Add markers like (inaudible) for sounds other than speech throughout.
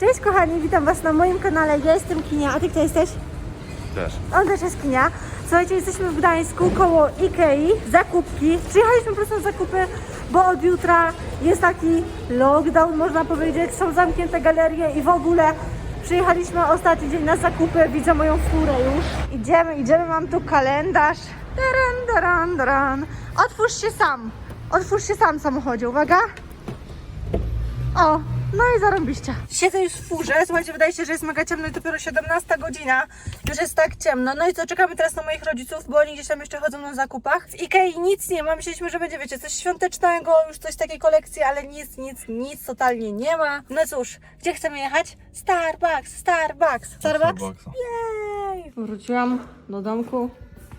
Cześć kochani, witam Was na moim kanale. Ja jestem Kinia, a Ty kto jesteś? Też. On też jest Kinia. Słuchajcie, jesteśmy w Gdańsku koło Ikei, zakupki. Przyjechaliśmy po prostu na zakupy, bo od jutra jest taki lockdown, można powiedzieć. Są zamknięte galerie i w ogóle przyjechaliśmy ostatni dzień na zakupy. Widzę moją furę już. Idziemy, idziemy, mam tu kalendarz. Taran, taran, taran. Otwórz się sam. Otwórz się sam samochodzie, uwaga. O, no i zarąbiście. Siedzę już w furze. Słuchajcie, wydaje się, że jest mega ciemno i dopiero 17 godzina. Już jest tak ciemno. No i co, czekamy teraz na moich rodziców, bo oni gdzieś tam jeszcze chodzą na zakupach. W Ikei nic nie ma. Myśleliśmy, że będzie, wiecie, coś świątecznego, już coś takiej kolekcji, ale nic, nic, nic totalnie nie ma. No cóż, gdzie chcemy jechać? Starbucks, Starbucks. Starbucks? Starbucksa. Jej! Wróciłam do domku.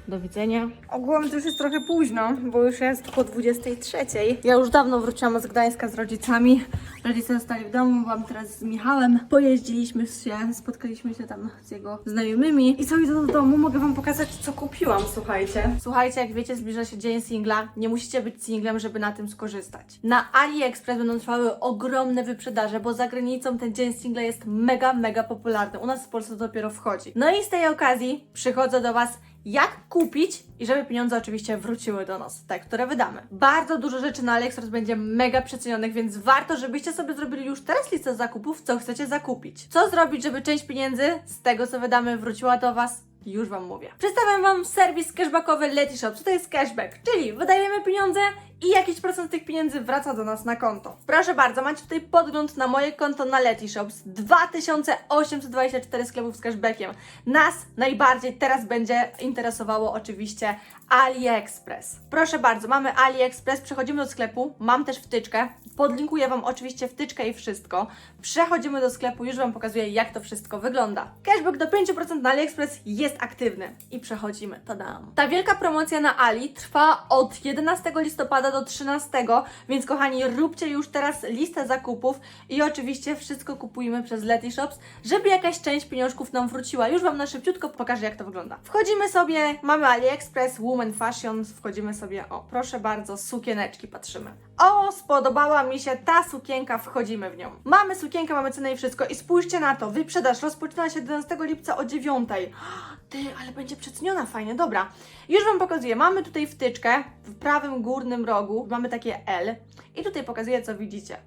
Do widzenia. Ogółem to już jest trochę późno, bo już jest po 23. Ja już dawno wróciłam z Gdańska z rodzicami. Rodzice zostali w domu, byłam teraz z Michałem. Pojeździliśmy się, spotkaliśmy się tam z jego znajomymi. I co idę do domu, mogę wam pokazać, co kupiłam, słuchajcie. Słuchajcie, jak wiecie, zbliża się dzień singla. Nie musicie być singlem, żeby na tym skorzystać. Na AliExpress będą trwały ogromne wyprzedaże, bo za granicą ten dzień singla jest mega, mega popularny. U nas w Polsce dopiero wchodzi. No i z tej okazji przychodzę do Was jak kupić i żeby pieniądze oczywiście wróciły do nas, te, które wydamy. Bardzo dużo rzeczy na AliExpress będzie mega przecenionych, więc warto, żebyście sobie zrobili już teraz listę zakupów, co chcecie zakupić. Co zrobić, żeby część pieniędzy z tego, co wydamy, wróciła do Was? Już Wam mówię. Przedstawiam Wam serwis cashbackowy Letishop. Co to jest cashback? Czyli wydajemy pieniądze i jakiś procent tych pieniędzy wraca do nas na konto. Proszę bardzo, macie tutaj podgląd na moje konto na Letyshops. 2824 sklepów z cashbackiem. Nas najbardziej teraz będzie interesowało oczywiście AliExpress. Proszę bardzo, mamy AliExpress, przechodzimy do sklepu, mam też wtyczkę, podlinkuję Wam oczywiście wtyczkę i wszystko. Przechodzimy do sklepu, już Wam pokazuję jak to wszystko wygląda. Cashback do 5% na AliExpress jest aktywny i przechodzimy, tadam. Ta wielka promocja na Ali trwa od 11 listopada do 13, więc kochani, róbcie już teraz listę zakupów i oczywiście wszystko kupujmy przez Lety Shops, żeby jakaś część pieniążków nam wróciła. Już Wam na szybciutko pokażę, jak to wygląda. Wchodzimy sobie, mamy AliExpress, Woman Fashion, wchodzimy sobie, o proszę bardzo, sukieneczki patrzymy. O, spodobała mi się ta sukienka, wchodzimy w nią. Mamy sukienkę, mamy cenę i wszystko i spójrzcie na to, wyprzedaż rozpoczyna się 11 lipca o 9. (gasps) Ty, ale będzie przeceniona fajnie, dobra. Już Wam pokazuję, mamy tutaj wtyczkę w prawym górnym rogu, mamy takie L i tutaj pokazuję, co widzicie.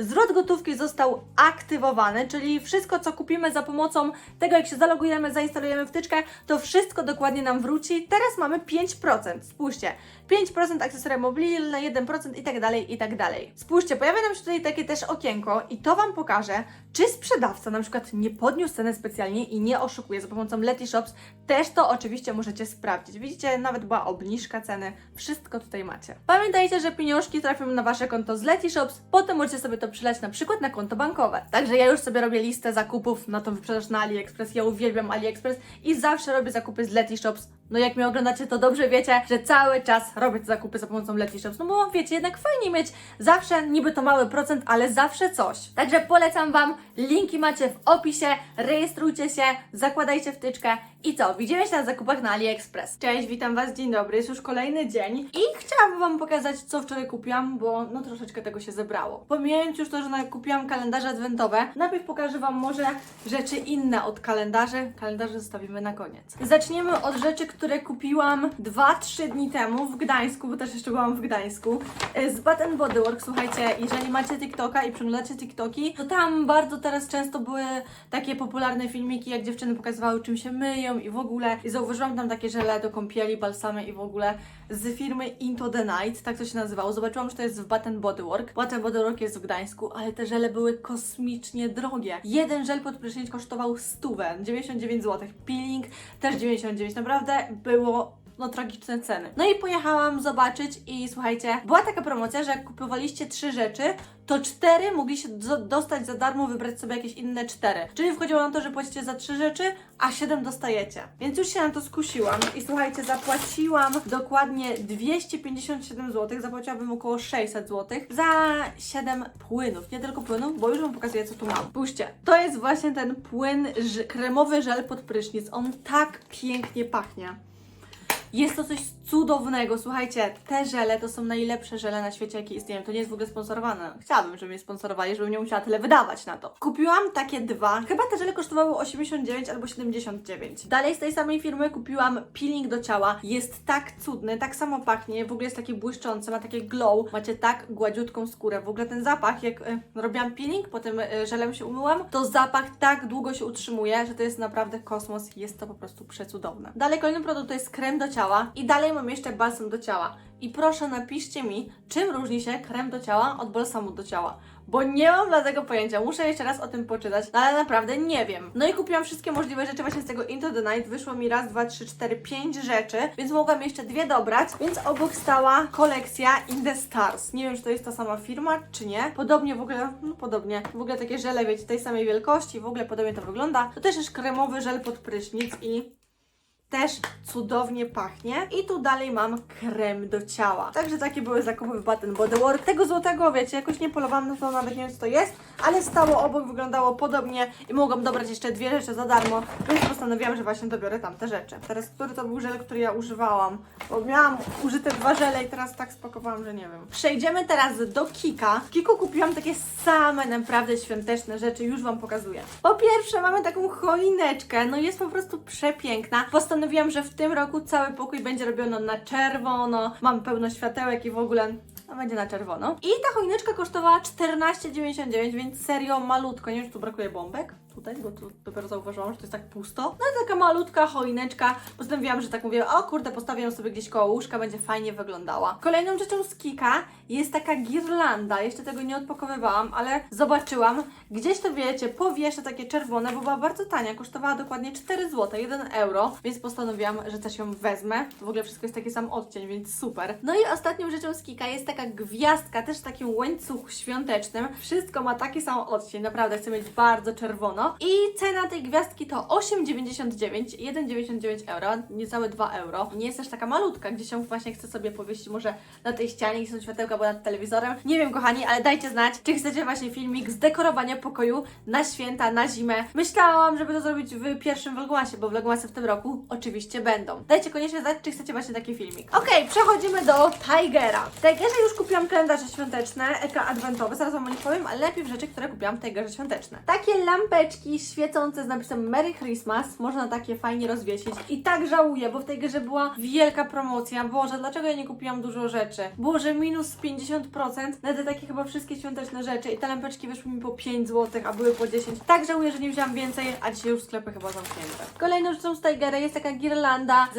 Zwrot gotówki został aktywowany, czyli wszystko, co kupimy za pomocą tego, jak się zalogujemy, zainstalujemy wtyczkę, to wszystko dokładnie nam wróci. Teraz mamy 5%. Spójrzcie, 5% akcesoria mobilne, 1% i tak dalej, i tak dalej. Spójrzcie, pojawia nam się tutaj takie też okienko i to Wam pokaże, czy sprzedawca na przykład nie podniósł ceny specjalnie i nie oszukuje za pomocą Lety Shops. Też to oczywiście możecie sprawdzić. Widzicie, nawet była obniżka ceny. Wszystko tutaj macie. Pamiętajcie, że pieniążki trafią na Wasze konto z Lety Shops, potem możecie sobie to przylać na przykład na konto bankowe. Także ja już sobie robię listę zakupów na tą wyprzedaż na AliExpress. Ja uwielbiam AliExpress i zawsze robię zakupy z Lety Shops. No jak mnie oglądacie, to dobrze wiecie, że cały czas robię te zakupy za pomocą Lety Shops. No bo wiecie, jednak fajnie mieć zawsze, niby to mały procent, ale zawsze coś. Także polecam Wam, linki macie w opisie, rejestrujcie się, zakładajcie wtyczkę i co, widzimy się na zakupach na AliExpress. Cześć, witam Was, dzień dobry, jest już kolejny dzień i chciałabym Wam pokazać, co wczoraj kupiłam, bo no troszeczkę tego się zebrało. Pomijając już to, że kupiłam kalendarze adwentowe, najpierw pokażę Wam może rzeczy inne od kalendarzy. Kalendarze zostawimy na koniec. Zaczniemy od rzeczy, kupiłam 2-3 dni temu w Gdańsku, bo też jeszcze byłam w Gdańsku. E, Z Bath Body Works, słuchajcie, jeżeli macie TikToka i przeglądacie TikToki, to tam bardzo teraz często były takie popularne filmiki, jak dziewczyny pokazywały czym się myją i w ogóle. I zauważyłam tam takie żele do kąpieli, balsamy i w ogóle z firmy Into the Night, tak to się nazywało. Zobaczyłam, że to jest w Bath Body Work. Bath Body Work jest w Gdańsku, ale te żele były kosmicznie drogie. Jeden żel pod prysznic kosztował stówę, 99 zł. Peeling też 99. Naprawdę było no tragiczne ceny. No i pojechałam zobaczyć i słuchajcie, była taka promocja, że jak kupowaliście trzy rzeczy, to cztery mogliście do- dostać za darmo, wybrać sobie jakieś inne cztery. Czyli wchodziło na to, że płacicie za trzy rzeczy, a siedem dostajecie. Więc już się na to skusiłam i słuchajcie, zapłaciłam dokładnie 257 zł, zapłaciłabym około 600 zł za 7 płynów. Nie tylko płynów, bo już Wam pokazuję, co tu mam. Spójrzcie, to jest właśnie ten płyn, kremowy żel pod prysznic. On tak pięknie pachnie. Jest to coś cudownego. Słuchajcie, te żele to są najlepsze żele na świecie, jakie istnieją. To nie jest w ogóle sponsorowane. Chciałabym, żeby mnie sponsorowali, żebym nie musiała tyle wydawać na to. Kupiłam takie dwa. Chyba te żele kosztowały 89 albo 79. Dalej z tej samej firmy kupiłam peeling do ciała. Jest tak cudny, tak samo pachnie. W ogóle jest taki błyszczący, ma takie glow. Macie tak gładziutką skórę. W ogóle ten zapach, jak y, robiłam peeling, potem y, żelem się umyłam, to zapach tak długo się utrzymuje, że to jest naprawdę kosmos. Jest to po prostu przecudowne. Dalej kolejny produkt to jest krem do ciała i dalej mam jeszcze balsam do ciała. I proszę napiszcie mi, czym różni się krem do ciała od balsamu do ciała. Bo nie mam dla tego pojęcia. Muszę jeszcze raz o tym poczytać, no ale naprawdę nie wiem. No i kupiłam wszystkie możliwe rzeczy właśnie z tego Into the Night. Wyszło mi raz, dwa, trzy, cztery, pięć rzeczy, więc mogłam jeszcze dwie dobrać. Więc obok stała kolekcja In the Stars. Nie wiem, czy to jest ta sama firma, czy nie. Podobnie w ogóle, no podobnie. W ogóle takie żele, wiecie, tej samej wielkości, w ogóle podobnie to wygląda. To też jest kremowy żel pod prysznic i też cudownie pachnie. I tu dalej mam krem do ciała. Także takie były zakupy w Bath Body Works. Tego złotego, wiecie, jakoś nie polowałam na to, nawet nie wiem co to jest, ale stało obok, wyglądało podobnie i mogłam dobrać jeszcze dwie rzeczy za darmo, więc postanowiłam, że właśnie dobiorę tamte rzeczy. Teraz, który to był żel, który ja używałam? Bo miałam użyte dwa żele i teraz tak spakowałam, że nie wiem. Przejdziemy teraz do Kika. W Kiku kupiłam takie same naprawdę świąteczne rzeczy, już Wam pokazuję. Po pierwsze mamy taką choineczkę, no jest po prostu przepiękna. Postanowiłam, że w tym roku cały pokój będzie robiony na czerwono, mam pełno światełek i w ogóle no będzie na czerwono. I ta choineczka kosztowała 14,99, więc serio malutko. Nie wiem, czy tu brakuje bombek tutaj, bo tu dopiero zauważyłam, że to jest tak pusto. No i taka malutka choineczka. Postanowiłam, że tak mówię, o kurde, postawię ją sobie gdzieś koło łóżka, będzie fajnie wyglądała. Kolejną rzeczą z Kika jest taka girlanda. Jeszcze tego nie odpakowywałam, ale zobaczyłam. Gdzieś to wiecie, powieszę takie czerwone, bo była bardzo tania. Kosztowała dokładnie 4 zł, 1 euro, więc postanowiłam, że też ją wezmę. W ogóle wszystko jest taki sam odcień, więc super. No i ostatnią rzeczą z Kika jest taka gwiazdka, też w takim łańcuchu świątecznym. Wszystko ma taki sam odcień, naprawdę chcę mieć bardzo czerwono. I cena tej gwiazdki to 8,99, 1,99 euro, niecałe 2 euro. Nie jest też taka malutka, gdzie się właśnie chcę sobie powiesić może na tej ścianie, gdzie są światełka, bo nad telewizorem. Nie wiem, kochani, ale dajcie znać, czy chcecie właśnie filmik z dekorowania pokoju na święta, na zimę. Myślałam, żeby to zrobić w pierwszym vlogmasie, bo vlogmasy w tym roku oczywiście będą. Dajcie koniecznie znać, czy chcecie właśnie taki filmik. Okej, przechodzimy do Tigera. W Tigerze już kupiłam kalendarze świąteczne, eka adwentowe, zaraz Wam o nich powiem, ale najpierw rzeczy, które kupiłam w Tigerze świąteczne. Takie lampeczki świecące z napisem Merry Christmas, można takie fajnie rozwiesić. I tak żałuję, bo w Tigerze była wielka promocja. Boże, dlaczego ja nie kupiłam dużo rzeczy? Było, że minus 50% na te takie chyba wszystkie świąteczne rzeczy i te lampeczki wyszły mi po 5 zł, a były po 10. Tak żałuję, że nie wzięłam więcej, a dzisiaj już sklepy chyba zamknięte. Kolejną rzeczą z Tigera jest taka girlanda z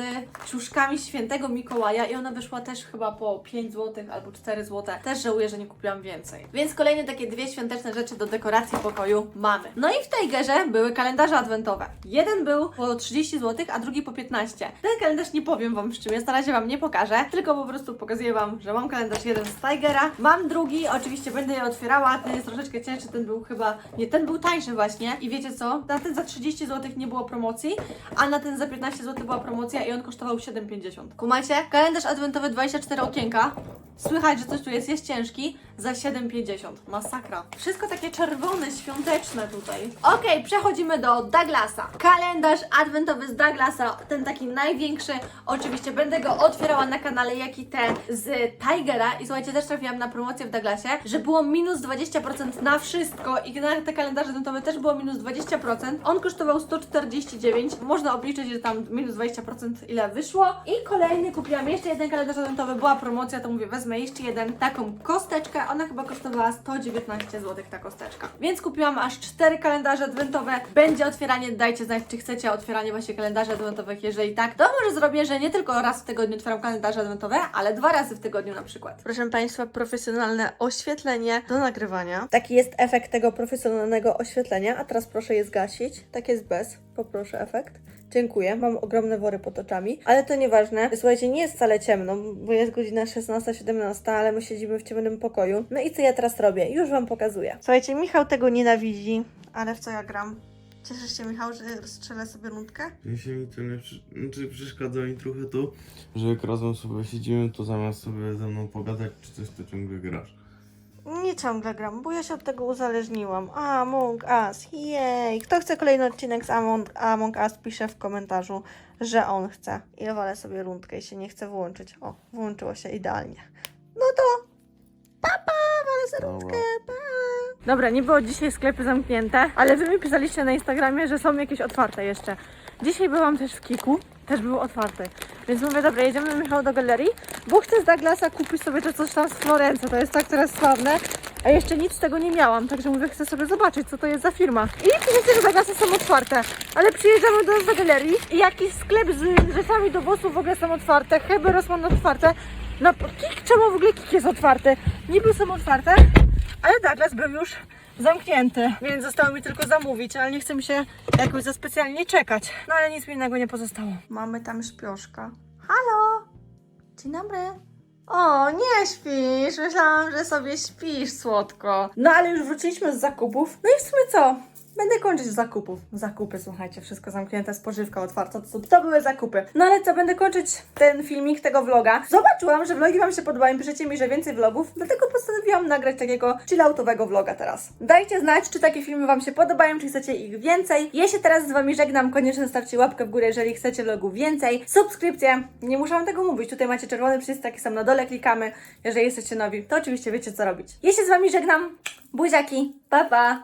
ciuszkami świętego Mikołaja i ona wyszła też chyba po 5 zł albo 4 zł. Też żałuję, że nie kupiłam więcej. Więc kolejne takie dwie świąteczne rzeczy do dekoracji pokoju mamy. No i w Tigerze były kalendarze adwentowe. Jeden był po 30 zł, a drugi po 15. Ten kalendarz nie powiem Wam z czym jest, na razie Wam nie pokażę, tylko po prostu pokazuję Wam, że mam kalendarz jeden z Tigera. Mam drugi, oczywiście będę je otwierała, ten jest troszeczkę cięższy, ten był chyba, nie, ten był tańszy właśnie. I wiecie co? Na ten za 30 zł nie było promocji, a na ten za 15 zł była promocja i on kosztował 7,50. Kumacie? Kalendarz adwentowy 24 okienka. Słychać, że coś tu jest, jest ciężki, za 7,50. Masakra. Wszystko takie czerwone, świąteczne tutaj. Okej, przechodzimy do Douglasa. Kalendarz adwentowy z Douglasa, ten taki największy. Oczywiście będę go otwierała na kanale, jak i ten z Tigera. I słuchajcie, też trafiłam na promocję w Douglasie, że było minus 20% na wszystko i na te kalendarze adwentowe też było minus 20%. On kosztował 149. Można obliczyć, że tam minus 20% ile wyszło. I kolejny kupiłam jeszcze jeden kalendarz adwentowy, była promocja, to mówię, wezmę jeszcze jeden, taką kosteczkę. Ona chyba kosztowała 119 zł ta kosteczka. Więc kupiłam aż cztery kalendarze adwentowe. Będzie otwieranie, dajcie znać, czy chcecie otwieranie właśnie kalendarzy adwentowych. Jeżeli tak, to może zrobię, że nie tylko raz w tygodniu otwieram kalendarze adwentowe, ale dwa razy w tygodniu na przykład. Proszę Państwa, profesjonalne oświetlenie do nagrywania. Taki jest efekt tego profesjonalnego oświetlenia, a teraz proszę je zgasić. Tak jest bez, poproszę efekt. Dziękuję, mam ogromne wory pod oczami, ale to nieważne. Słuchajcie, nie jest wcale ciemno, bo jest godzina 16-17, ale my siedzimy w ciemnym pokoju. No i co ja teraz robię? Już Wam pokazuję. Słuchajcie, Michał tego nienawidzi, ale w co ja gram? Cieszysz się, Michał, że rozstrzelę sobie rundkę? Mi się mi to nie przy... znaczy przeszkadza mi trochę to, że jak razem sobie siedzimy, to zamiast sobie ze mną pogadać czy coś, to ciągle grasz. Nie ciągle gram, bo ja się od tego uzależniłam. Among Us, jej. Kto chce kolejny odcinek z Among, Among Us, pisze w komentarzu, że on chce. Ja wolę sobie rundkę i się nie chcę włączyć. O, włączyło się idealnie. No to papa, wolę sobie rundkę, pa. Dobra, nie było dzisiaj sklepy zamknięte, ale wy mi pisaliście na Instagramie, że są jakieś otwarte jeszcze. Dzisiaj byłam też w Kiku, też był otwarty. Więc mówię, dobra, jedziemy Michał do galerii, bo chcę z Douglasa kupić sobie to coś tam z Florencji, to jest tak teraz sławne. A jeszcze nic z tego nie miałam, także mówię, chcę sobie zobaczyć, co to jest za firma. I piszecie, że Douglasy są otwarte, ale przyjeżdżamy do nas do galerii i jakiś sklep z rzeczami do włosów w ogóle są otwarte, Hebe Rossmann otwarte. No, Kik, czemu w ogóle Kik jest otwarty? Niby są otwarte, ale Douglas był już zamknięty, więc zostało mi tylko zamówić, ale nie chcę mi się jakoś za specjalnie czekać. No ale nic mi innego nie pozostało. Mamy tam śpioszka. Halo! Dzień dobry. O, nie śpisz. Myślałam, że sobie śpisz słodko. No ale już wróciliśmy z zakupów. No i w sumie co? Będę kończyć zakupów. Zakupy, słuchajcie, wszystko zamknięte, spożywka otwarta, to, to były zakupy. No ale co, będę kończyć ten filmik tego vloga. Zobaczyłam, że vlogi Wam się podobają, piszecie mi, że więcej vlogów, dlatego postanowiłam nagrać takiego chilloutowego vloga teraz. Dajcie znać, czy takie filmy Wam się podobają, czy chcecie ich więcej. Ja się teraz z Wami żegnam, koniecznie zostawcie łapkę w górę, jeżeli chcecie vlogów więcej. Subskrypcję, nie muszę tego mówić, tutaj macie czerwony przycisk, taki sam na dole, klikamy. Jeżeli jesteście nowi, to oczywiście wiecie co robić. Ja się z Wami żegnam, buziaki, pa pa!